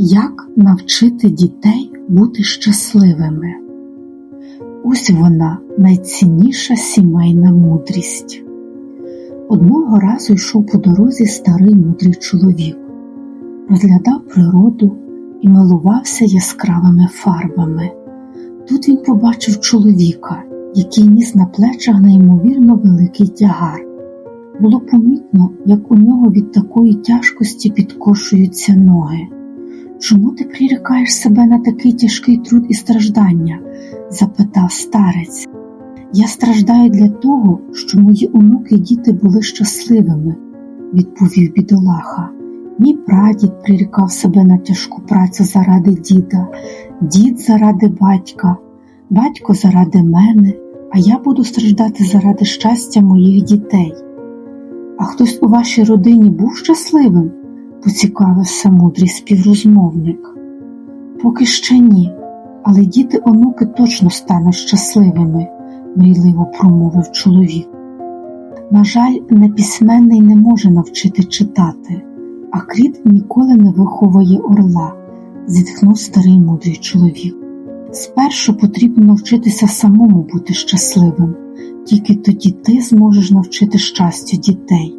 Як навчити дітей бути щасливими? Ось вона найцінніша сімейна мудрість. Одного разу йшов по дорозі старий мудрий чоловік, розглядав природу і милувався яскравими фарбами. Тут він побачив чоловіка, який ніс на плечах неймовірно великий тягар. Було помітно, як у нього від такої тяжкості підкошуються ноги. Чому ти прирікаєш себе на такий тяжкий труд і страждання? запитав старець. Я страждаю для того, що мої онуки й діти були щасливими, відповів бідолаха. Мій прадід прирікав себе на тяжку працю заради діда, дід заради батька, батько заради мене, а я буду страждати заради щастя моїх дітей. А хтось у вашій родині був щасливим? Поцікавився мудрий співрозмовник. Поки ще ні, але діти онуки точно стануть щасливими, мрійливо промовив чоловік. На жаль, неписьменний не може навчити читати, а кріт ніколи не виховує орла, зітхнув старий мудрий чоловік. Спершу потрібно навчитися самому бути щасливим, тільки тоді ти зможеш навчити щастю дітей.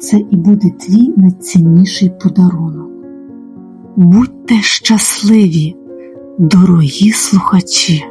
Це і буде твій найцінніший подарунок. Будьте щасливі, дорогі слухачі!